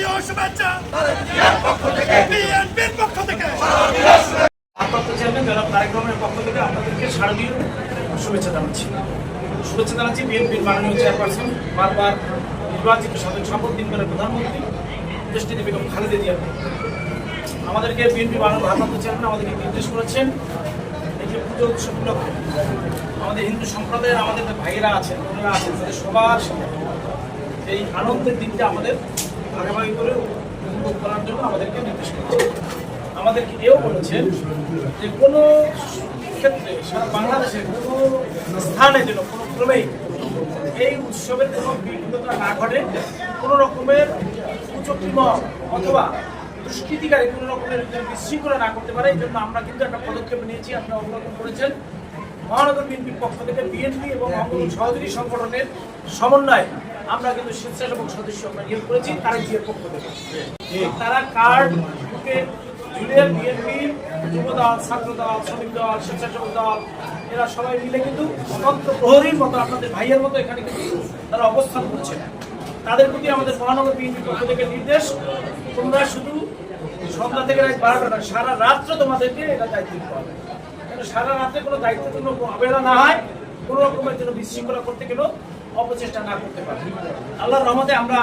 শারদীয় শুভেচ্ছা পক্ষ থেকে। আপনাদেরকে শারদীয় শুভেচ্ছা জানাচ্ছি। শুভেচ্ছা জানাচ্ছি বিএনপির মাননীয় চেয়ারপারসন, বারবার নির্বাচিত সাবেক শপথ দিনকারের প্রধানমন্ত্রী, দেশটিতে বেগম খালেদা জিয়ার আমাদেরকে বিএনপি মাননীয় ভারপ্রাপ্ত চেয়ারম্যান আমাদেরকে নির্দেশ করেছেন যে পুজো উৎসব উপলক্ষে। আমাদের হিন্দু সম্প্রদায়ের আমাদের ভাইয়েরা আছেন, বোনেরা আছেন, তাদের সবার এই আনন্দের দিনটা আমাদের ভাগাভাগি করে উপভোগ করার জন্য আমাদেরকে নির্দেশ করেছেন আমাদেরকে এও বলেছেন যে কোনো ক্ষেত্রে সারা বাংলাদেশের কোনো স্থানে যেন কোনো ক্রমেই এই উৎসবের কোনো বিঘ্নতা না ঘটে, কোনো রকমের কুচক্রিম অথবা দুষ্কৃতিকারী কোনো রকমের বিশৃঙ্খলা না করতে পারে, এই জন্য আমরা কিন্তু একটা পদক্ষেপ নিয়েছি, আপনি অবলম্বন করেছেন। মহানগর বিএনপির পক্ষ থেকে বিএনপি এবং সহযোগী সংগঠনের সমন্বয়ে আমরা কিন্তু স্বেচ্ছাসেবক সদস্য আমরা নিয়োগ করেছি তারেক জিয়ার পক্ষ থেকে। তারা কার্ড বুকে ঝুলিয়ে বিএনপি, যুবদল, ছাত্রদল শ্রমিক দল স্বেচ্ছাসেবক দল, এরা সবাই মিলে কিন্তু অনন্ত প্রহরীর মতো আপনাদের ভাইয়ের মতো এখানে কিন্তু তারা অবস্থান করছে। তাদের প্রতি আমাদের মহানগর বিএনপির পক্ষ থেকে নির্দেশ, তোমরা শুধু সন্ধ্যা থেকে রাত বারোটা না সারা রাত্র তোমাদেরকে এটা দায়িত্ব দিতে হবে। সারা রাত্রে কোনো দায়িত্বের জন্য অবহেলা না হয়, কোনো রকমের জন্য বিশৃঙ্খলা করতে গেলেও অপচেষ্টা না করতে পারি। আল্লাহর রহমতে আমরা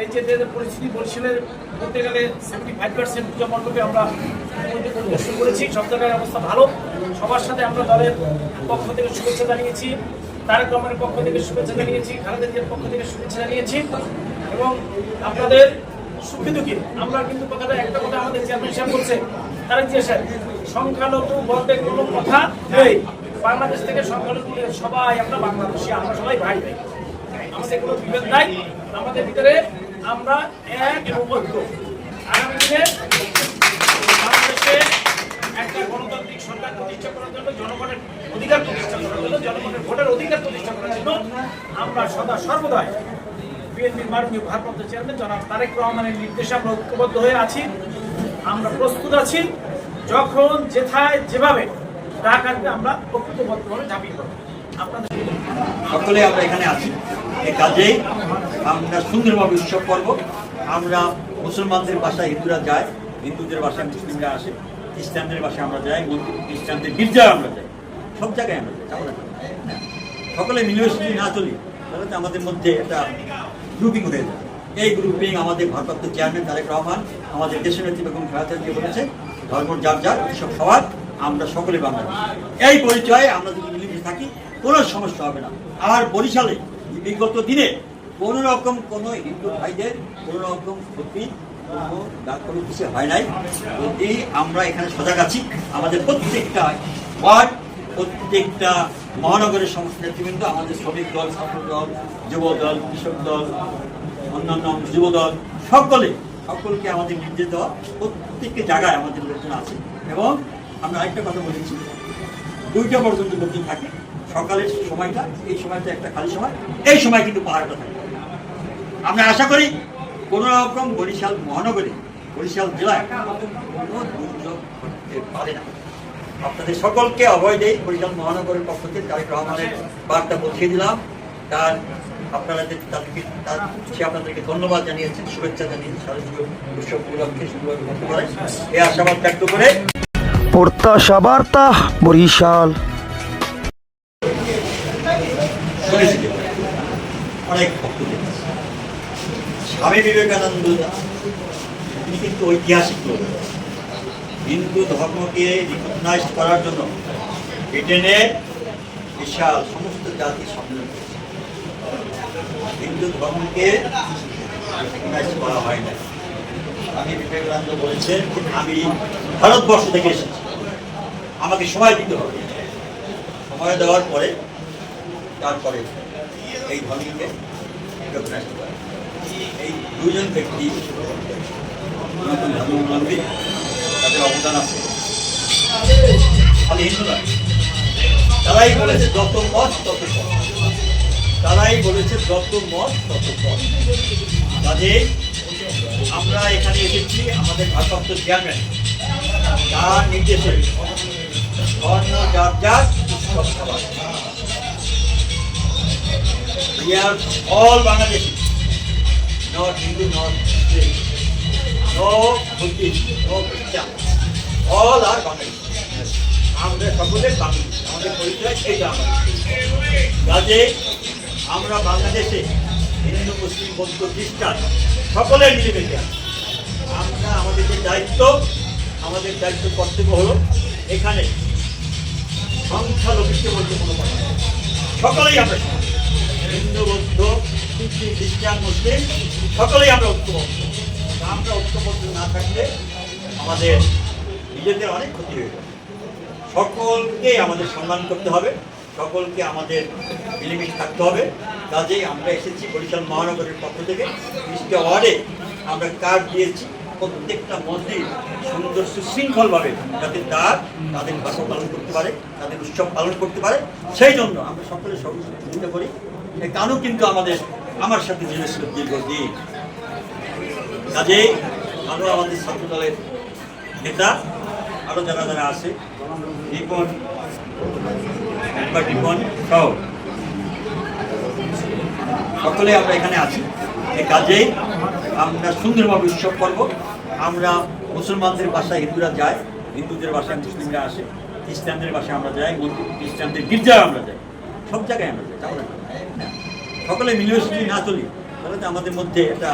এই যে পরিস্থিতি বরিশালের বলতে গেলে সেভেন্টি ফাইভ পার্সেন্ট পূজা মণ্ডপে আমরা পরিদর্শন করেছি। সব জায়গায় অবস্থা ভালো। সবার সাথে আমরা দলের পক্ষ থেকে শুভেচ্ছা জানিয়েছি, তারেক রহমানের পক্ষ থেকে শুভেচ্ছা জানিয়েছি, খালেদা জিয়ার পক্ষ থেকে শুভেচ্ছা জানিয়েছি এবং আপনাদের সুখী দুঃখী আমরা কিন্তু কথাটা একটা কথা আমাদের চেয়ারম্যান সাহেব বলছে, তারেক জিয়া সাহেব, সংখ্যালঘু বলতে কোনো কথা নেই। বাংলাদেশ থেকে সংখ্যালঘু সবাই আমরা বাংলাদেশি, আমরা সবাই ভাই। ভাই আমাদের কোনো বিভেদ নাই। আমাদের ভিতরে আমরা এক এবং ঐক্য। আগামী একটা গণতান্ত্রিক করার জন্য, জনগণের অধিকার জনগণের ভোটের অধিকার আমরা সদা তারেক নির্দেশে আমরা হয়ে আছি। আমরা প্রস্তুত আছি। যখন যেথায়, যেভাবে ডাক আমরা সকলে আমরা এখানে আছি। এই কাজেই আমরা সুন্দরভাবে উৎসব করব। আমরা মুসলমানদের বাসায় হিন্দুরা যায়, হিন্দুদের বাসায় মুসলিমরা আসে, খ্রিস্টানদের বাসায় আমরা যাই মন্দির খ্রিস্টানদের গির্জায় আমরা যাই। সব জায়গায় আমরা যাই যাব না হ্যাঁ। সকলে মিলেমিশে না চলি, তাহলে তো আমাদের মধ্যে একটা গ্রুপিং হয়ে যায় এই গ্রুপিং আমাদের ভারপ্রাপ্ত চেয়ারম্যান তারেক রহমান, আমাদের দেশের নেত্রী বেগম জিয়া বলেছে ধর্ম যার যার, উৎসব সবার আমরা সকলে বাঙালি। এই পরিচয়ে আমরা যদি মিলেমিশে থাকি, কোনো সমস্যা হবে না। আর বরিশালে বিগত দিনে কোনো রকম কোনো হিন্দু ভাইদের, কোনো রকম ক্ষতি, কোনো কিছু হয় নাই। যদি আমরা এখানে সজাগ আছি, আমাদের প্রত্যেকটা ওয়ার্ড, প্রত্যেকটা মহানগরের সমস্ত নেতৃবৃন্দ, আমাদের শ্রমিক দল, ছাত্র দল, যুব দল, কৃষক দল, অন্যান্য যুব দল, সকলে, সকলকে আমাদের নির্দেশ দেওয়া প্রত্যেকটি জায়গায় আমাদের লোকজন আছে। এবং আমরা আরেকটা কথা বলেছি। দুইটা পর্যন্ত বুকিং থাকে। সকালের সময়টা, এই সময়টা একটা খালি সময়। এই সময় কিন্তু পাহাড়টা থাকে আমরা আশা করি কোনো রকম বরিশাল মহানগরে, বরিশাল জেলায় কোনো দুর্যোগ ঘটতে পারে না। আপনাদের সকলকে অভয় দেই বরিশাল মহানগরের পক্ষ থেকে তারেক রহমানের বার্তা পৌঁছে দিলাম। তার আপনারা যে তাদেরকে সে আপনাদেরকে ধন্যবাদ জানিয়েছেন, শুভেচ্ছা জানিয়েছেন। শারদীয় উৎসব উপলক্ষে শুভভাবে করতে পারে এই আশাবাদ ব্যক্ত করে প্রত্যাশা বার্তা বরিশাল। অনেক স্বামী বিবেকানন্দ তিনি কিন্তু ঐতিহাসিক লোক। হিন্দু ধর্মকে রিকগনাইজ করার জন্য ব্রিটেনে বিশাল সমস্ত জাতি সম্মেলন হিন্দু ধর্মকে রিকগনাইজ করা হয় না স্বামী বিবেকানন্দ বলেছেন, আমি ভারতবর্ষ থেকে এসেছি। আমাকে সময় দিতে হবে। সময় দেওয়ার পরে তারপরে এই ধর্মীকে রিকগনাইজ করে। এই দুজন ব্যক্তি নতুন ধর্মাবলম্বী তাদের অবদান আছে। খালি হিন্দু নয় তারাই বলেছে যত মত, তত পথ তারাই বলেছে যত মত, তত পথ কাজে আমরা এখানে এসেছি, আমাদের ভারপ্রাপ্ত চেয়ারম্যান তার নির্দেশে। উৎসব are all Bangladeshi, not Hindu, not Muslim, no Buddhist, no Christian, all are Bangladeshi. আমরা সকলে বাঙালি আমাদের পরিচয় কাজে আমরা বাংলাদেশে হিন্দু মুসলিম বৌদ্ধ খ্রিস্টান সকলে মিলেমিশে আমরা আমাদের যে দায়িত্ব আমাদের দায়িত্ব কর্তব্য হলো এখানে সংখ্যালঘিষ্ঠ বলতে কোনো কথা নেই। সকলেই আমরা হিন্দু, বৌদ্ধ, খ্রিস্টান, মুসলিম, সকলেই আমরা ঐক্যবদ্ধ। আমরা ঐক্যবদ্ধ না থাকলে আমাদের নিজেদের অনেক ক্ষতি হয়ে যাবে। সকলকে আমাদের সম্মান করতে হবে, সকলকে আমাদের মিলেমিশে থাকতে হবে। কাজেই আমরা এসেছি বরিশাল মহানগরের পক্ষ থেকে। ত্রিশটা ওয়ার্ডে আমরা কার্ড দিয়েছি। প্রত্যেকটা মন্দির সুন্দর সুশৃঙ্খলভাবে যাতে তার, তাদের ভাষা পালন করতে পারে, তাদের উৎসব পালন করতে পারে। সেই জন্য আমরা সকলে সহযোগিতা করি। এ কানু কিন্তু আমাদের, আমার সাথে জিনিসছিল দীর্ঘদিন। কাজেই কানু আমাদের ছাত্র দলের নেতা আরও যারা যারা আছে সকলে আমরা এখানে আছি। এই কাজেই আমরা সুন্দরভাবে উৎসব করব। আমরা মুসলমানদের বাসায় হিন্দুরা যায়, হিন্দুদের বাসায় মুসলিমরা আসে, খ্রিস্টানদের বাসায় আমরা যাই মন্দির খ্রিস্টানদের গির্জায় আমরা যাই। সব জায়গায় আমরা যাই না? সকলে মিলেমিশে না চলি, তাহলে তো আমাদের মধ্যে একটা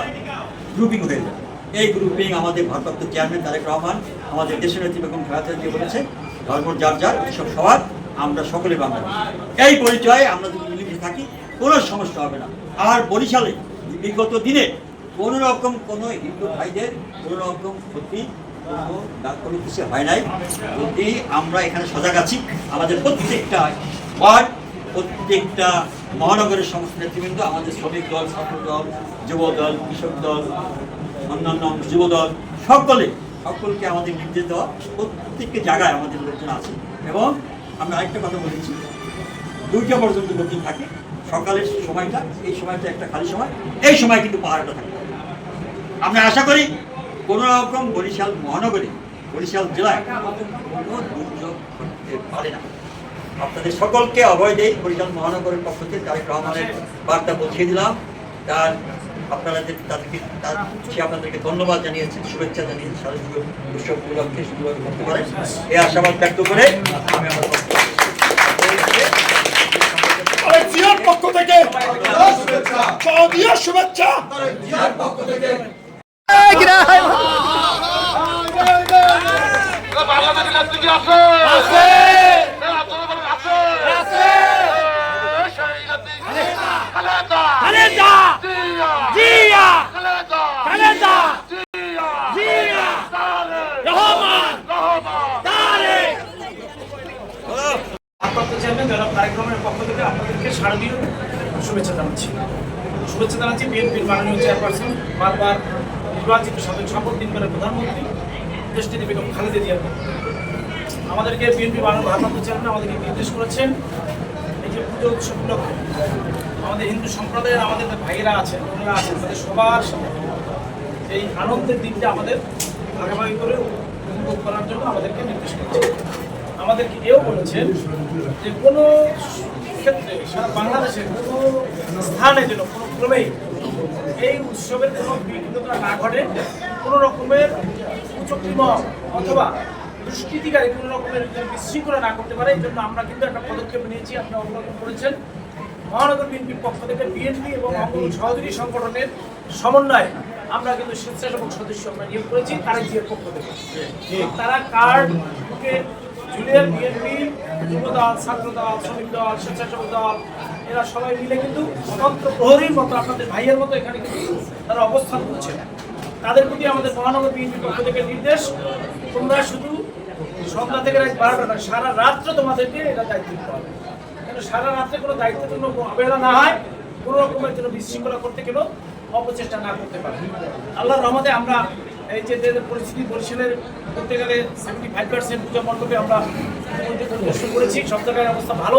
গ্রুপিং হয়ে যায় এই গ্রুপিং আমাদের ভারপ্রাপ্ত চেয়ারম্যান তারেক রহমান, আমাদের দেশের নেত্রী বেগম জিয়া বলেছে ধর্ম যার যার এসব সবার, আমরা সকলে বাঙালি এই পরিচয়ে আমরা যদি মিলেমিশে থাকি, কোনো সমস্যা হবে না। আর বরিশালে বিগত দিনে কোনো রকম কোনো হিন্দু ভাইদের কোনো রকম ক্ষতি কোনো কিছু হয় নাই। যদি আমরা এখানে সজাগ আছি, আমাদের প্রত্যেকটা ওয়ার্ড, প্রত্যেকটা মহানগরের সমস্ত নেতৃবৃন্দ, আমাদের শ্রমিক দল, ছাত্র দল, যুব দল, কৃষক দল, অন্যান্য যুব দল, সকলে, সকলকে আমাদের নির্দেশ দেওয়া প্রত্যেকটি জায়গায় আমাদের লোকজন আছে। এবং আমরা আরেকটা কথা বলেছি, দুইটা পর্যন্ত লোকজন থাকে, সকালের সময়টা, এই সময়টা একটা খালি সময়, এই সময় কিন্তু পাহাড়টা থাকে। আমরা আশা করি কোনো রকম বরিশাল মহানগরী বরিশাল জেলায় কোনো দুর্যোগ ঘটতে পারে না। আপনাদের সকলকে অভয় দেই বরিশাল মহানগরের পক্ষ থেকে তারেক রহমানের বার্তা পৌঁছে দিলাম। তার আপনারা যে তাদেরকে তার সে আপনাদেরকে ধন্যবাদ জানিয়েছেন শুভেচ্ছা জানিয়েছেন শারদীয় উৎসব উপলক্ষে সুন্দরভাবে করতে পারে। এই আশাবাদ ব্যক্ত করে আমি আমার পক্ষ থেকে সৌদিয়া শুভেচ্ছা নেতৃত্বে আছে। আছে। আছে। আছে খালেদা। খালেদা। জিয়া। জিয়া। খালেদা। খালেদা। জিয়া। জিয়া। রহমান। রহমান। তারেক ভারপ্রাপ্ত চেয়ারম্যান জনাব তারেক রহমানের পক্ষ থেকে আপনাদেরকে শারদীয় শুভেচ্ছা জানাচ্ছি। শুভেচ্ছা জানাচ্ছি বিএনপির মাননীয় চেয়ারপারসন বারবার নির্বাচিত সাবেক শপথ দিনকারের প্রধানমন্ত্রী দেশটিতে বেগম খালেদা জিয়ার। আমাদেরকে বিএনপি মাননীয় ভারপ্রাপ্ত চেয়ারম্যান আমাদেরকে নির্দেশ করেছেন। এই যে পুজো উৎসব উপলক্ষে আমাদের হিন্দু সম্প্রদায়ের আমাদের ভাইয়েরা আছেন, বোনেরা আছেন, তাদের সবার এই আনন্দের দিনটা আমাদের ভাগাভাগি করে উপভোগ করার জন্য আমাদেরকে নির্দেশ করেছেন। আমাদেরকে এও বলেছেন যে কোনো ক্ষেত্রে সারা বাংলাদেশের কোনো স্থানে যেন কোনো ক্রমেই এই উৎসবের কোনো বিঘ্নতা না ঘটে, কোনো রকমের কুচক্রিম অথবা দুষ্কৃতিকারী কোনো রকমের বিশৃঙ্খলা না করতে পারে এই জন্য আমরা কিন্তু একটা পদক্ষেপ নিয়েছি আপনারা অবলম্বন করেছেন। মহানগর বিএনপির পক্ষ থেকে বিএনপি এবং সহযোগী সংগঠনের সমন্বয়ে আমরা কিন্তু স্বেচ্ছাসেবক সদস্য আমরা নিয়োগ করেছি তারেক জিয়ার পক্ষ থেকে। তারা কার্ড বুকে জুনিয়র বিএনপি যুব দল ছাত্র দল শ্রমিক দল স্বেচ্ছাসেবক দল এরা সবাই মিলে কিন্তু স্বতন্ত্র প্রহরীর মতো আপনাদের ভাইয়ের মতো এখানে কিন্তু তারা অবস্থান করছে। তাদের প্রতি আমাদের মহানগর বিএনপির পক্ষ থেকে নির্দেশ তোমরা শুধু সন্ধ্যা থেকে রাত বারোটা নয়, সারা রাত্র তোমাদেরকে এটা দায়িত্ব দিতে হবে। কেন সারা রাত্রে কোনো দায়িত্ব জন্য অবহেলা না হয়, কোনো রকমের জন্য বিশৃঙ্খলা করতে কেন অপচেষ্টা না করতে পারে। আল্লাহর রহমতে আমরা এই যে পরিস্থিতি বরিশালের করতে গেলে সেভেন্টি ফাইভ পার্সেন্ট পূজা মণ্ডপে আমরা পরিদর্শন করেছি, সব জায়গায় অবস্থা ভালো।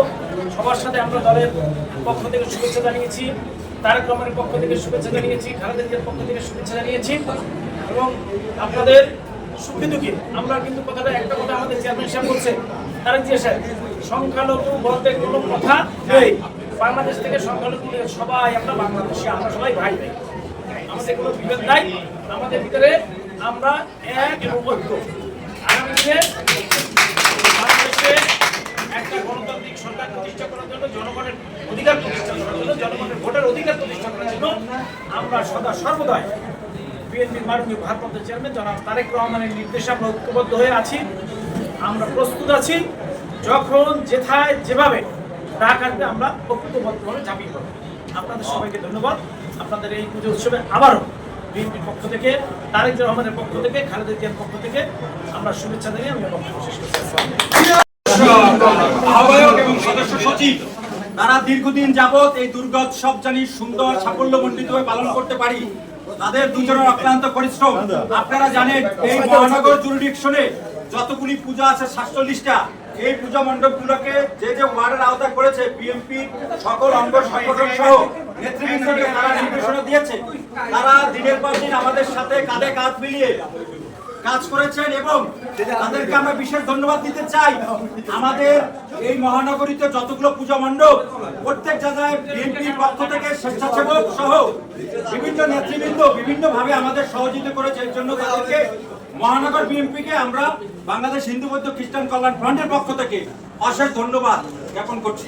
সবার সাথে আমরা দলের পক্ষ থেকে শুভেচ্ছা জানিয়েছি তারেক রহমানের পক্ষ থেকে শুভেচ্ছা জানিয়েছি, খালেদা জিয়ার পক্ষ থেকে শুভেচ্ছা জানিয়েছি এবং আপনাদের সুখে আমরা কিন্তু কথাটা একটা কথা আমাদের চেয়ারম্যান সাহেব বলছে। তারেক জিয়া সাহেব, সংখ্যালঘু বলতে কোনো কথা নেই। বাংলাদেশ থেকে সংখ্যালঘু সবাই আমরা বাংলাদেশি, আমরা সবাই ভাই। ভাই আমাদের কোনো বিভেদ নাই। আমাদের ভিতরে আমরা এক এবং আগামী দিনে বাংলাদেশে একটা গণতান্ত্রিক সরকার প্রতিষ্ঠা করার জন্য, জনগণের অধিকার প্রতিষ্ঠা করার জন্য, জনগণের ভোটের অধিকার প্রতিষ্ঠা করার জন্য আমরা সদা সর্বদাই বিএনপির মাননীয় ভারপ্রাপ্ত চেয়ারম্যান জনাব তারেক রহমানের নির্দেশে আমরা ঐক্যবদ্ধ হয়ে আছি। আমরা প্রস্তুত আছি। যখন যেথায় যেভাবে ডাক আসবে আমরা ঐক্যবদ্ধভাবে ঝাঁপিয়ে পড়ব। আপনাদের সবাইকে ধন্যবাদ। আপনাদের এই পুজো উৎসবে আবারও বিএনপির পক্ষ থেকে, তারেক রহমানের পক্ষ থেকে, খালেদা জিয়ার পক্ষ থেকে আমরা শুভেচ্ছা জানিয়ে আমি বক্তব্য শেষ করছি। তারা দীর্ঘদিন যাবৎ এই দুর্গোৎসব জানি সুন্দর সাফল্যমণ্ডিতভাবে পালন করতে পারি। তাদের দুজনের অক্লান্ত পরিশ্রম। আপনারা জানেন এই মহানগর জুরিডিকশনে যতগুলি পূজা আছে সাতচল্লিশটা এই পূজা মণ্ডপগুলোকে যে যে ওয়ার্ডের আওতায় করেছে বিএনপি সকল অঙ্গ সংগঠন সহ নেতৃবৃন্দকে তারা নির্দেশনা দিয়েছে। তারা দিনের পর দিন আমাদের সাথে কাঁধে কাঁধ মিলিয়ে কাজ করেছেন এবং তাদেরকে আমরা বিশেষ ধন্যবাদ দিতে চাই। আমাদের এই মহানগরীতে যতগুলো পূজা মণ্ডপ, প্রত্যেক জায়গায় বিএনপির পক্ষ থেকে স্বেচ্ছাসেবক সহ বিভিন্ন নেতৃবৃন্দ বিভিন্ন ভাবে আমাদের সহযোগিতা করেছে। এর জন্য তাদেরকে মহানগর বিএনপিকে আমরা বাংলাদেশ হিন্দু বৌদ্ধ খ্রিস্টান কল্যাণ ফ্রন্টের পক্ষ থেকে অশেষ ধন্যবাদ জ্ঞাপন করছি।